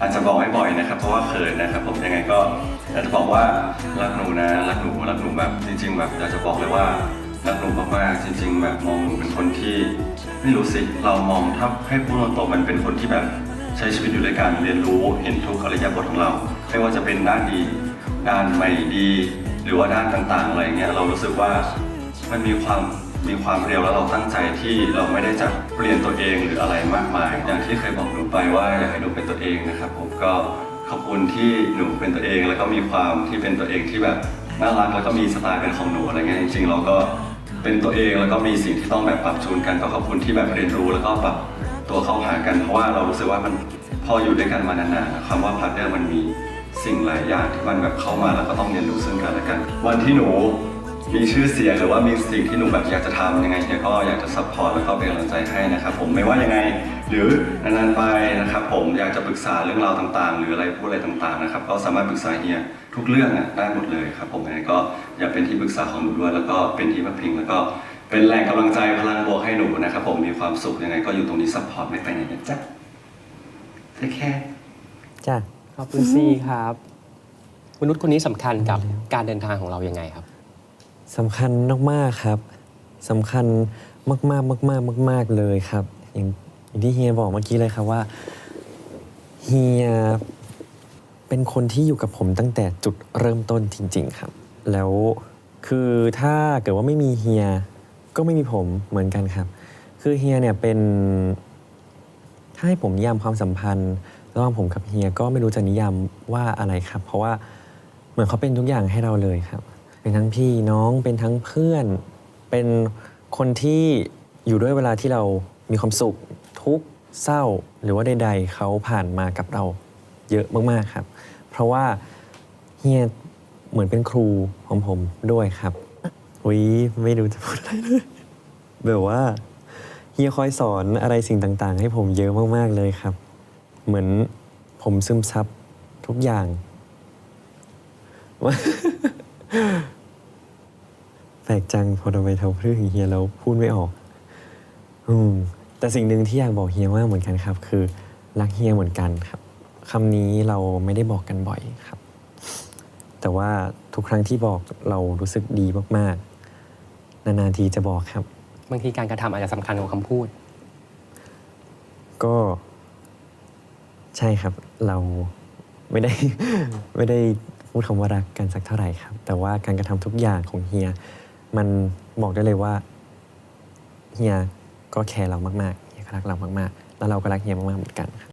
อาจจะบอกไม่บ่อยนะครับ เพราะว่าเขินนะครับ ผมยังไงก็อยากจะบอกว่ารักหนูนะรักหนูรักหนูแบบจริง ๆ แบบอยากจะบอกเลยว่ารักหนูมากๆจริง ๆ แบบมองหนูเป็นคนที่ไม่รู้สิเรามองถ้าให้พูดตรงๆมันเป็นคนที่แบบใช้ชีวิตอยู่ด้วยกันเรียนรู้เห็นทุกอริยบทของเรา ไม่ว่าจะเป็นด้านดีด้านไม่ดี หรือว่าด้านต่างๆอะไรเงี้ยเรารู้สึกว่ามันมีความ มีความเร็วแล้วเราตั้งใจที่เราไม่ได้จะเปลี่ยนตัวเองหรืออะไรมากมาย อย่างที่เคยบอกหนูไปว่าอยากให้หนูเป็นตัวเองนะครับผมก็ขอบคุณที่หนูเป็นตัวเองแล้วก็มีความที่เป็นตัวเองที่แบบน่ารักแล้วก็มีสไตล์เป็นของหนูอะไรเงี้ยจริงๆเราก็เป็นตัวเองแล้วก็มีสิ่งที่ต้องแบบปรับจูนกันก็ขอบคุณที่แบบเรียนรู้แล้วก็ปรับตัวเข้าหากันเพราะว่าเรารู้สึกว่ามันพออยู่ด้วยกันมานานๆคำว่าพาร์ทเนอร์มันมีสิ่งหลายอย่างที่มันแบบเข้ามาแล้วก็ต้องเรียนรู้ซึ่งกันและกัน วันที่หนู มีชื่อเสียงหรือว่ามีสิ่งที่หนูแบบอยากจะทำยังไงเฮียก็อยากจะซัพพอร์ตแล้วก็เป็นกำลังใจให้นะครับผมไม่ว่ายังไง หรือนานๆไปนะครับผมอยากจะปรึกษาเรื่องราวต่างๆ หรืออะไรพูดอะไรต่างๆนะครับก็สามารถปรึกษาเฮียทุกเรื่องอะได้หมดเลยครับผมยังไงก็อยากเป็นที่ปรึกษาของหนูด้วย แล้วก็เป็นที่พักพิงแล้วก็เป็นแรงกำลังใจพลังบวกให้หนูนะครับผมมีความสุขยังไงก็อยู่ตรงนี้ซัพพอร์ตไม่ไปไหนนะจ๊ะแค่จ้ะขอบคุณซีครับ มนุษย์คนนี้สำคัญกับการเดินทางของเรายังไงครับ สำคัญมากๆครับสำคัญมากๆมากๆมาก ๆเลยครับ อย่างอย่างที่เฮียบอกเมื่อกี้เลยครับว่าเฮียเป็นคนที่อยู่กับผมตั้งแต่จุดเริ่มต้นจริง ๆครับ แล้วคือถ้าเกิดว่าไม่มีเฮียก็ไม่มีผมเหมือนกันครับ คือเฮียเนี่ยเป็นถ้าให้ผมนิยามความสัมพันธ์ระหว่างผมกับเฮียก็ไม่รู้จะนิยามว่าอะไรครับ เพราะว่าเหมือนเขาเป็นทุกอย่างให้เราเลยครับ เป็นทั้งพี่น้องเป็นทั้งเพื่อน เป็นคนที่อยู่ด้วยเวลาที่เรามีความสุข ทุกข์เศร้า หรือว่าใดๆเขาผ่านมากับเราเยอะมากๆครับ เพราะว่าเฮียเหมือนเป็นครูของผมด้วยครับอุ้ยไม่รู้จะพูดอะไรเลยแบบว่าเฮียคอยสอนอะไรสิ่งต่างๆ ให้ผมเยอะมากๆเลยครับ เหมือนผมซึมซับทุกอย่าง แปลกจังพอเราไปทำเรื่องเฮียแล้วพูดไม่ออก อืม แต่สิ่งหนึ่งที่อยากบอกเฮียมากเหมือนกันครับ คือรักเฮียเหมือนกันครับคำนี้เราไม่ได้บอกกันบ่อยครับ แต่ว่าทุกครั้งที่บอกเรารู้สึกดีมากๆ นานๆทีจะบอกครับ บางทีการกระทำอาจจะสำคัญกว่าคำพูด ก็ ใช่ครับ เราไม่ได้ ไม่ได้ พูดคำว่ารักกันสักเท่าไหร่ครับ แต่ว่าการกระทำทุกอย่างของเฮีย มันบอกได้เลยว่าเฮียก็แคร์เรามากๆเฮียก็รักเรามากๆ แล้วเราก็รักเฮียมากๆเหมือนกันครับ